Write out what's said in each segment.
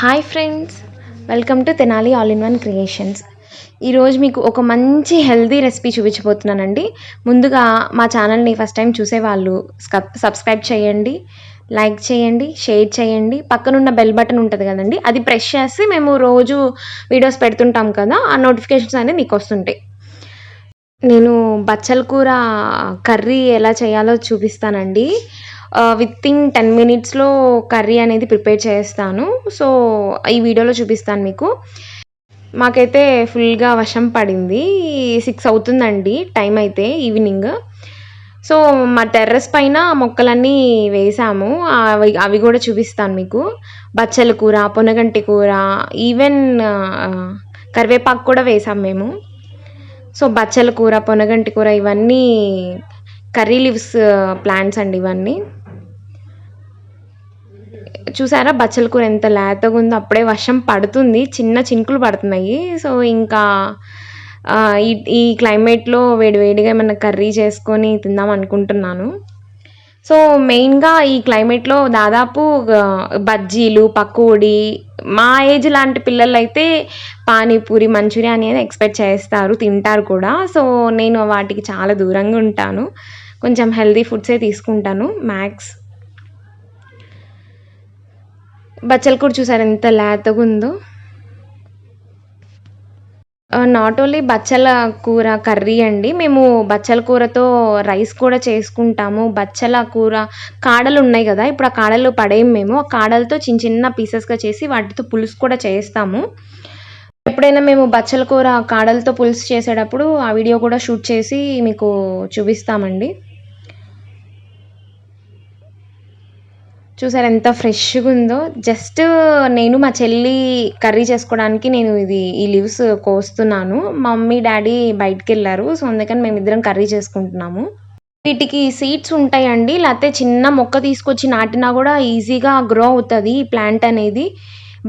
Hi friends welcome to Tenali all in one creations ఈరోజు మీకు ఒక మంచి హెల్దీ రెసిపీ చూపించబోతున్నానండి. ముందుగా మా ఛానల్ని ఫస్ట్ టైం చూసేవాళ్ళు స్కబ్ సబ్స్క్రైబ్ చేయండి లైక్ చేయండి షేర్ చేయండి. పక్కనున్న బెల్ బటన్ ఉంటుంది కదండి అది ప్రెస్ చేసి మేము రోజు వీడియోస్ పెడుతుంటాం కదా ఆ నోటిఫికేషన్స్ అనేవి మీకు వస్తుంటాయి. నేను బచ్చల కూర కర్రీ ఎలా చేయాలో చూపిస్తానండి. విత్ ఇన్ టెన్ మినిట్స్లో కర్రీ అనేది ప్రిపేర్ చేస్తాను. సో ఈ వీడియోలో చూపిస్తాను మీకు. మాకైతే ఫుల్గా వర్షం పడింది. సిక్స్ అవుతుందండి టైం అయితే ఈవినింగ్ సో మా టెర్రస్ పైన మొక్కలన్నీ వేసాము. అవి అవి కూడా చూపిస్తాను మీకు. బచ్చల కూర పొనగంటి కూర ఈవెన్ కరివేపాకు కూడా వేసాం మేము. సో బచ్చల కూర పొనగంటి కూర ఇవన్నీ కర్రీ లివ్స్ ప్లాంట్స్ అండి ఇవన్నీ. చూసారా? బచ్చల కూర ఎంత లేతగా ఉందో అప్పుడే వర్షం పడుతుంది. చిన్న చినుకులు పడుతున్నాయి. సో ఇంకా ఈ ఈ క్లైమేట్లో వేడివేడిగా ఏమైనా కర్రీ చేసుకొని తిందాం అనుకుంటున్నాను. సో మెయిన్గా ఈ క్లైమేట్లో దాదాపు బజ్జీలు పకోడీ మా ఏజ్ లాంటి పిల్లలు అయితే పానీపూరి మంచూరియా అనేది ఎక్స్పెక్ట్ చేస్తారు తింటారు కూడా. సో నేను వాటికి చాలా దూరంగా ఉంటాను. కొంచెం హెల్తీ ఫుడ్సే తీసుకుంటాను మ్యాక్స్. బచ్చల కూర చూసారు. ఎంత లేతగా ఉందో. నాట్ ఓన్లీ బచ్చల కూర కర్రీ అండి మేము బచ్చల కూరతో రైస్ కూడా చేసుకుంటాము. బచ్చల కూర కాడలు ఉన్నాయి కదా ఇప్పుడు ఆ కాడలు పడేయం మేము. ఆ కాడలతో చిన్న చిన్న పీసెస్గా చేసి వాటితో పులుసు కూడా చేస్తాము. ఎప్పుడైనా మేము బచ్చల కూర కాడలతో పులుసు చేసేటప్పుడు ఆ వీడియో కూడా షూట్ చేసి మీకు చూపిస్తామండి. చూసారు ఎంత ఫ్రెష్గా ఉందో జస్ట్ నేను మా చెల్లి కర్రీ చేసుకోవడానికి నేను ఇది ఈ లీవ్స్ కోస్తున్నాను. మా మమ్మీ డాడీ బయటికి వెళ్ళారు సో అందుకని మేమిద్దరం కర్రీ చేసుకుంటున్నాము. వీటికి సీడ్స్ ఉంటాయండి. లేకపోతే చిన్న మొక్క తీసుకొచ్చి నాటినా కూడా ఈజీగా గ్రో అవుతుంది ఈ ప్లాంట్ అనేది.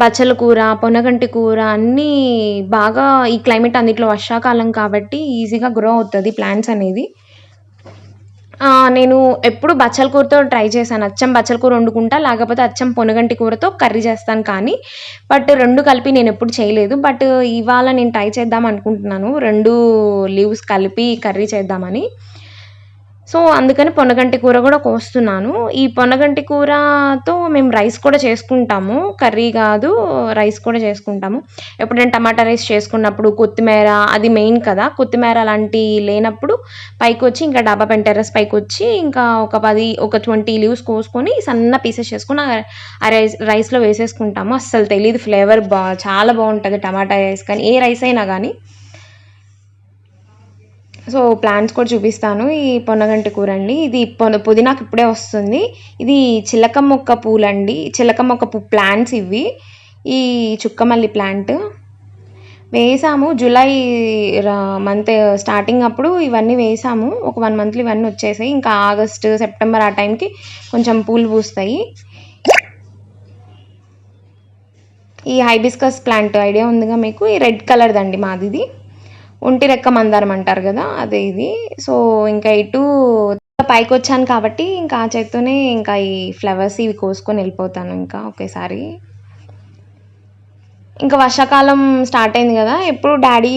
బచ్చల కూర పొనగంటి కూర అన్నీ బాగా ఈ క్లైమేట్ అన్నిట్లో వర్షాకాలం కాబట్టి ఈజీగా గ్రో అవుతుంది ప్లాంట్స్ అనేది. నేను ఎప్పుడు బచ్చల కూరతో ట్రై చేశాను. అచ్చం బచ్చల కూర వండుకుంటా లేకపోతే అచ్చం పొనగంటి కూరతో కర్రీ చేస్తాను కానీ బట్ రెండు కలిపి నేను ఎప్పుడు చేయలేదు. బట్ ఇవాళ నేను ట్రై చేద్దాం అనుకుంటున్నాను. రెండు లీవ్స్ కలిపి కర్రీ చేద్దామని. సో అందుకని పొనగంటి కూర కూడా కోస్తున్నాను. ఈ పొనగంటి కూరతో మేము రైస్ కూడా చేసుకుంటాము. కర్రీ కాదు రైస్ కూడా చేసుకుంటాము. ఎప్పుడైనా టమాటా రైస్ చేసుకున్నప్పుడు కొత్తిమీర అది మెయిన్ కదా. కొత్తిమీర లాంటి లేనప్పుడు పైకి వచ్చి ఇంకా డబ్బా పెన్ టెర్రస్ పైకి వచ్చి ఇంకా ఒక పది ఒక ట్వంటీ లీవ్స్ కోసుకొని సన్న పీసెస్ చేసుకుని ఆ రైస్ రైస్లో వేసేసుకుంటాము. అస్సలు తెలియదు ఫ్లేవర్ బా చాలా బాగుంటుంది టమాటా రైస్ కానీ ఏ రైస్ అయినా కానీ. సో ప్లాంట్స్ కూడా చూపిస్తాను. ఈ పొన్నగంటి కూర అండి ఇది పుదీనాకు ఇప్పుడే వస్తుంది. ఇది చిలక మొక్క పూలండి. చిలక మొక్క పూ ప్లాంట్స్ ఇవి. ఈ చుక్కమల్లి ప్లాంట్. వేసాము. జూలై మంత్ స్టార్టింగ్ అప్పుడు ఇవన్నీ వేసాము. ఒక వన్ మంత్లో ఇవన్నీ వచ్చేసాయి. ఇంకా ఆగస్ట్ సెప్టెంబర్ ఆ టైంకి కొంచెం పూలు పూస్తాయి. ఈ హైబిస్కస్ ప్లాంట్ ఐడియా ఉందిగా మీకు? ఈ రెడ్ కలర్దండి మాది ఇది ఒంటి రెక్క మందారం అంటారు కదా అదే ఇది. సో ఇంకా ఇటు పైకి వచ్చాను కాబట్టి ఇంకా ఆ చేత్తోనే ఇంకా ఈ ఫ్లవర్స్ ఇవి కోసుకొని వెళ్ళిపోతాను ఇంకా ఒకేసారి. ఇంకా వర్షాకాలం స్టార్ట్ అయింది కదా ఎప్పుడు డాడీ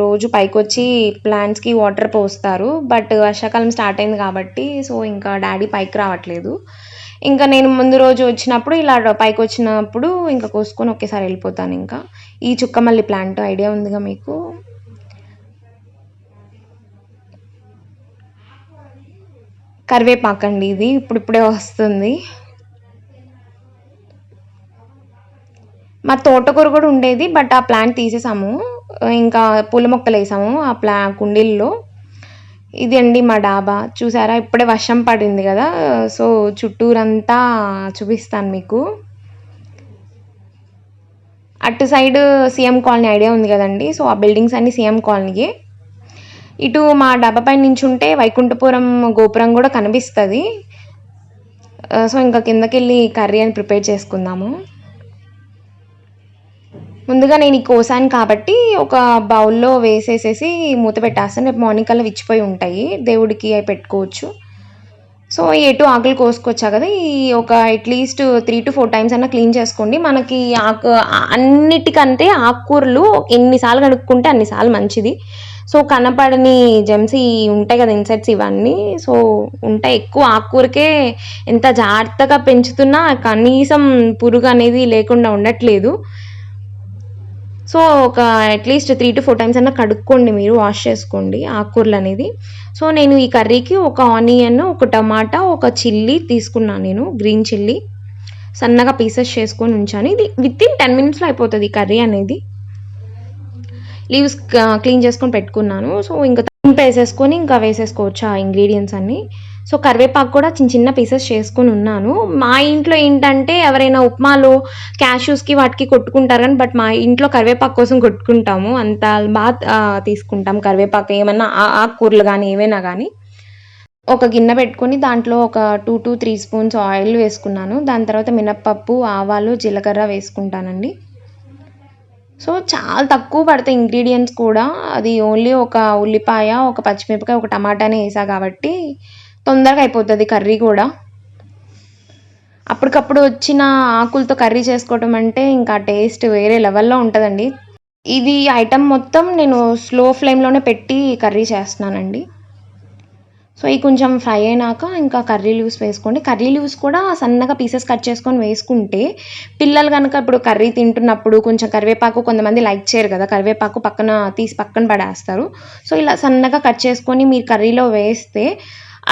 రోజు పైకి వచ్చి ప్లాంట్స్కి వాటర్ పోస్తారు. బట్ వర్షాకాలం స్టార్ట్ అయింది కాబట్టి సో ఇంకా డాడీ పైకి రావట్లేదు. ఇంకా నేను ముందు రోజు వచ్చినప్పుడు ఇలా పైకి వచ్చినప్పుడు ఇంకా కోసుకొని ఒకేసారి వెళ్ళిపోతాను ఇంకా. ఈ చుక్కమల్లి ప్లాంట్ ఐడియా ఉందిగా మీకు? కరివేపాకండి ఇది. ఇప్పుడిప్పుడే వస్తుంది. మా తోటకూర కూడా ఉండేది బట్ ఆ ప్లాంట్ తీసేసాము. ఇంకా పూల మొక్కలు వేసాము ఆ ప్లా కుండీల్లో. ఇది అండి మా డాబా. చూసారా? ఇప్పుడే వర్షం పడింది కదా. సో చుట్టూరంతా చూపిస్తాను మీకు. అటు సైడ్ సీఎం కాలనీ ఐడియా ఉంది కదండి. సో ఆ బిల్డింగ్స్ అన్నీ సీఎం కాలనీయే. ఇటు మా డబ్బా పైన ఉంటే వైకుంఠపురం గోపురం కూడా కనిపిస్తుంది. సో ఇంకా కిందకి వెళ్ళి కర్రీ అని ప్రిపేర్ చేసుకుందాము. ముందుగా నేను ఈ కోసాను కాబట్టి ఒక బౌల్లో వేసేసేసి మూత పెట్టేస్తాను. రేపు మార్నింగ్ కల్లా విచ్చిపోయి ఉంటాయి. దేవుడికి అవి పెట్టుకోవచ్చు. సో ఎటు ఆకులు కోసుకొచ్చా కదా ఈ ఒక at least three to four times అన్న క్లీన్ చేసుకోండి. మనకి ఆకు అన్నిటికంటే ఆకుకూరలు ఎన్నిసార్లు కడుక్కుంటే అన్నిసార్లు మంచిది. సో కనపడని జెమ్స్ ఈ ఉంటాయి కదా ఇన్సెట్స్ ఇవన్నీ. సో ఉంటాయి ఎక్కువ ఆకుకూరకే ఎంత జాగ్రత్తగా పెంచుతున్నా కనీసం పురుగు అనేది లేకుండా ఉండట్లేదు. సో ఒక at least three to four times అయినా కడుక్కోండి మీరు వాష్ చేసుకోండి ఆకుకూరలు అనేది. సో నేను ఈ కర్రీకి ఒక ఆనియన్ ఒక టమాటా ఒక చిల్లీ తీసుకున్నాను నేను గ్రీన్ చిల్లీ. సన్నగా పీసెస్ చేసుకొని ఉంచాను. ఇది విత్ ఇన్ టెన్ మినిట్స్లో అయిపోతుంది ఈ కర్రీ అనేది. లీవ్స్ క్లీన్ uh, చేసుకొని పెట్టుకున్నాను. సో ఇంకా తాలింపు వేసేసుకొని ఇంకా వేసేసుకోవచ్చు ఆ ఇంగ్రీడియంట్స్ అన్నీ. సో కరివేపాకు కూడా చిన్న చిన్న పీసెస్ చేసుకొని ఉన్నాను. మా ఇంట్లో ఏంటంటే ఎవరైనా ఉప్మాలో క్యాష్యూస్కి వాటికి కొట్టుకుంటారు కానీ బట్ మా ఇంట్లో కరివేపాకు కోసం కొట్టుకుంటాము. అంత బాగా తీసుకుంటాం కరివేపాకు. ఏమన్నా ఆ- ఆకుకూరలు కానీ ఏవైనా కానీ. ఒక గిన్నె పెట్టుకొని దాంట్లో ఒక two to three spoons oil వేసుకున్నాను. దాని తర్వాత మినప్పప్పు ఆవాలు జీలకర్ర వేసుకుంటానండి. సో చాలా తక్కువ పడతాయి ఇంగ్రీడియంట్స్ కూడా. అది ఓన్లీ ఒక ఉల్లిపాయ ఒక పచ్చిమిరపకాయ ఒక టమాటానే వేసా కాబట్టి తొందరగా అయిపోతుంది కర్రీ కూడా. అప్పటికప్పుడు వచ్చిన ఆకులతో కర్రీ చేసుకోవటం అంటే ఇంకా టేస్ట్ వేరే లెవెల్లో ఉంటుందండి. ఇది ఐటమ్ మొత్తం నేను స్లో ఫ్లేమ్లోనే పెట్టి కర్రీ చేస్తున్నానండి. సో ఇవి కొంచెం ఫ్రై అయినాక ఇంకా కర్రీ లీవ్స్ వేసుకోండి. కర్రీ లీవ్స్ కూడా సన్నగా పీసెస్ కట్ చేసుకొని వేసుకుంటే పిల్లలు కనుక ఇప్పుడు కర్రీ తింటున్నప్పుడు కొంచెం కరివేపాకు కొంతమంది లైక్ చేయరు కదా కరివేపాకు పక్కన తీసి పక్కన పడేస్తారు. సో ఇలా సన్నగా కట్ చేసుకొని మీరు కర్రీలో వేస్తే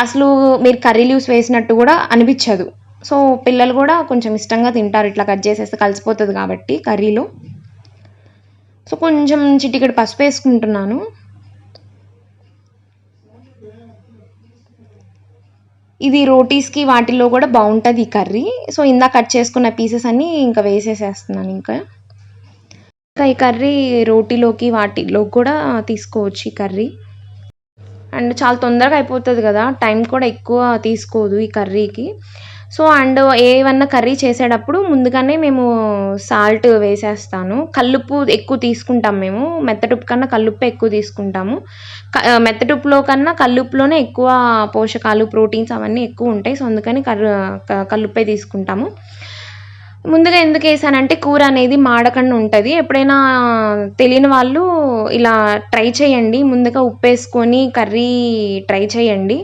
అసలు మీరు కర్రీ లీవ్స్ వేసినట్టు కూడా అనిపించదు. సో పిల్లలు కూడా కొంచెం ఇష్టంగా తింటారు ఇట్లా కట్ చేసేస్తే కలిసిపోతుంది కాబట్టి కర్రీలో. సో కొంచెం చిటికెడు పసుపు వేసుకుంటున్నాను. ఇది రోటీస్కి వాటిల్లో కూడా బాగుంటుంది ఈ కర్రీ. సో ఇందా కట్ చేసుకున్న పీసెస్ అన్నీ ఇంకా వేసేసేస్తున్నాను ఇంకా. ఇంకా ఈ కర్రీ రోటీలోకి వాటిలో కూడా తీసుకోవచ్చు ఈ కర్రీ. అండ్ చాలా తొందరగా అయిపోతుంది కదా టైం కూడా ఎక్కువ తీసుకోదు ఈ కర్రీకి. సో అండ్ ఏమన్నా కర్రీ చేసేటప్పుడు ముందుగానే మేము సాల్ట్ వేసేస్తాను. కల్లుప్పు ఎక్కువ తీసుకుంటాం మేము. మెత్తటుప్పు కన్నా కల్లుప్పే ఎక్కువ తీసుకుంటాము. మెత్తటుప్పులో కన్నా కల్లుప్పులోనే ఎక్కువ పోషకాలు ప్రోటీన్స్ అవన్నీ ఎక్కువ ఉంటాయి. సో అందుకని కర్ర కల్లుప్పే తీసుకుంటాము. ముందుగా ఎందుకు వేసానంటే కూర అనేది మాడకుండా ఉంటుంది. ఎప్పుడైనా తెలియని వాళ్ళు ఇలా ట్రై చేయండి. ముందుగా ఉప్పు వేసుకొని కర్రీ ట్రై చేయండి.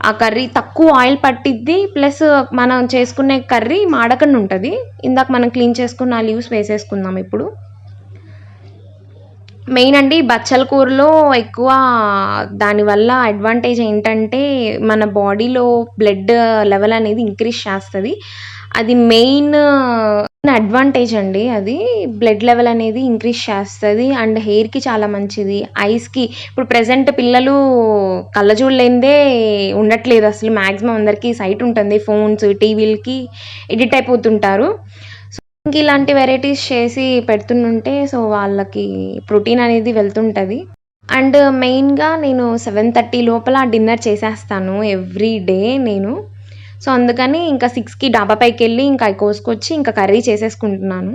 ఆ కర్రీ తక్కువ ఆయిల్ పట్టిద్ది ప్లస్ మనం చేసుకునే కర్రీ మాడకుండా ఉంటుంది ఇందాక మనం క్లీన్ చేసుకున్న ఆ లీవ్స్ వేసేసుకుందాం ఇప్పుడు. మెయిన్ అండి బచ్చల కూరలో ఎక్కువ దానివల్ల అడ్వాంటేజ్ ఏంటంటే మన బాడీలో బ్లడ్ లెవెల్ అనేది ఇంక్రీజ్ చేస్తుంది. అది మెయిన్ అడ్వాంటేజ్ అండి. అది బ్లడ్ లెవెల్ అనేది ఇంక్రీజ్ చేస్తుంది. అండ్ హెయిర్కి చాలా మంచిది. ఐస్కి ఇప్పుడు ప్రజెంట్ పిల్లలు కళ్ళజోడు లేనిదే ఉండట్లేదు అసలు. మ్యాక్సిమం అందరికీ సైట్ ఉంటుంది. ఫోన్స్ టీవీలకి ఎడిట్ అయిపోతుంటారు. సో ఇంక ఇలాంటి వెరైటీస్ చేసి పెడుతుంటే సో వాళ్ళకి ప్రోటీన్ అనేది వెళ్తుంటుంది. అండ్ మెయిన్గా నేను సెవెన్ థర్టీ లోపల డిన్నర్ చేసేస్తాను. ఎవ్రీ డే నేను. సో అందుకని ఇంకా సిక్స్కి డాబా పైకి వెళ్ళి ఇంకా అవి కోసుకొచ్చి ఇంకా కర్రీ చేసేసుకుంటున్నాను.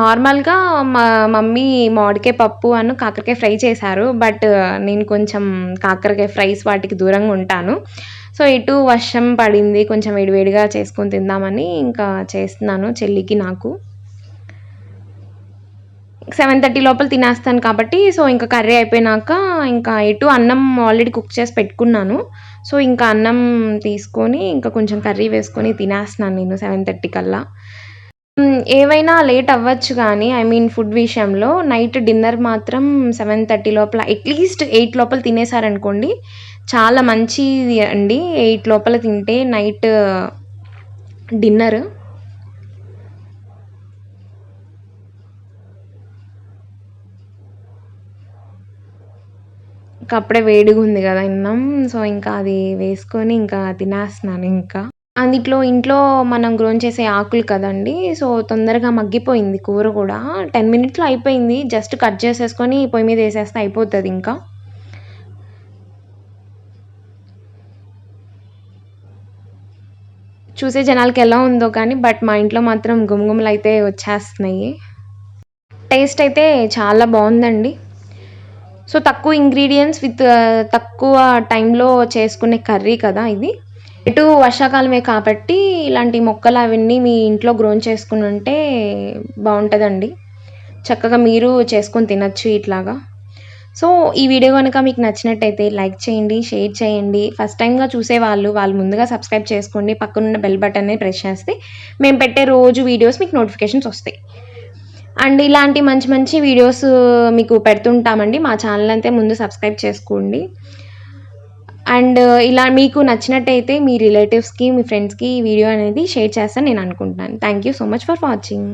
నార్మల్గా మా మమ్మీ మామిడికాయ పప్పు అను కాకరకాయ ఫ్రై చేశారు. బట్ నేను కొంచెం కాకరకాయ ఫ్రైస్ వాటికి దూరంగా ఉంటాను. సో ఇటు వర్షం పడింది. కొంచెం వేడివేడిగా చేసుకొని తిందామని ఇంకా చేస్తున్నాను చెల్లికి నాకు. సెవెన్ థర్టీ లోపల తినేస్తాను కాబట్టి సో ఇంకా కర్రీ అయిపోయినాక ఇంకా ఎటు అన్నం ఆల్రెడీ కుక్ చేసి పెట్టుకున్నాను. సో ఇంకా అన్నం తీసుకొని ఇంకా కొంచెం కర్రీ వేసుకొని తినేస్తున్నాను నేను సెవెన్ థర్టీ కల్లా. ఏవైనా లేట్ అవ్వచ్చు కానీ ఐ మీన్ ఫుడ్ విషయంలో నైట్ డిన్నర్ మాత్రం సెవెన్ థర్టీ లోపల అట్లీస్ట్ ఎయిట్ లోపల తినేసారనుకోండి చాలా మంచిది అండి. ఎయిట్ లోపల తింటే నైట్ డిన్నర్ ఇంకా అప్పుడే వేడిగా ఉంది కదా ఇన్నాం సో ఇంకా అది వేసుకొని ఇంకా తినేస్తున్నాను ఇంకా. అందులో ఇంట్లో మనం గ్రోన్ చేసే ఆకులు కదండి సో తొందరగా మగ్గిపోయింది కూర కూడా. టెన్ మినిట్స్లో అయిపోయింది. జస్ట్ కట్ చేసేసుకొని పొయ్యి మీద వేసేస్తే అయిపోతుంది ఇంకా. చూసే జనాలకి ఎలా ఉందో కానీ బట్ మా ఇంట్లో మాత్రం గుమగుమలు అయితే వచ్చేస్తున్నాయి. టేస్ట్ అయితే చాలా బాగుందండి. సో తక్కువ ఇంగ్రీడియంట్స్ విత్ uh, తక్కువ టైంలో చేసుకునే కర్రీ కదా ఇది. ఇటు వర్షాకాలమే కాబట్టి ఇలాంటి మొక్కలు అవన్నీ మీ ఇంట్లో గ్రోన్ చేసుకుని ఉంటే బాగుంటుందండి. చక్కగా మీరు చేసుకొని తినచ్చు ఇట్లాగా. సో ఈ వీడియో కనుక మీకు నచ్చినట్టయితే లైక్ చేయండి షేర్ చేయండి. ఫస్ట్ టైంగా చూసే వాళ్ళు వాళ్ళు ముందుగా సబ్స్క్రైబ్ చేసుకోండి. పక్కనున్న బెల్ బటన్ని ప్రెస్ చేస్తే మేము పెట్టే రోజు వీడియోస్ మీకు నోటిఫికేషన్స్ వస్తాయి. అండ్ ఇలాంటి మంచి మంచి వీడియోస్ మీకు పెడుతుంటామండి. మా ఛానల్ అంతే ముందు సబ్స్క్రైబ్ చేసుకోండి. అండ్ ఇలా మీకు నచ్చినట్టయితే మీ రిలేటివ్స్కి మీ ఫ్రెండ్స్కి ఈ వీడియో అనేది షేర్ చేస్తాను నేను అనుకుంటున్నాను. Thank you so much for watching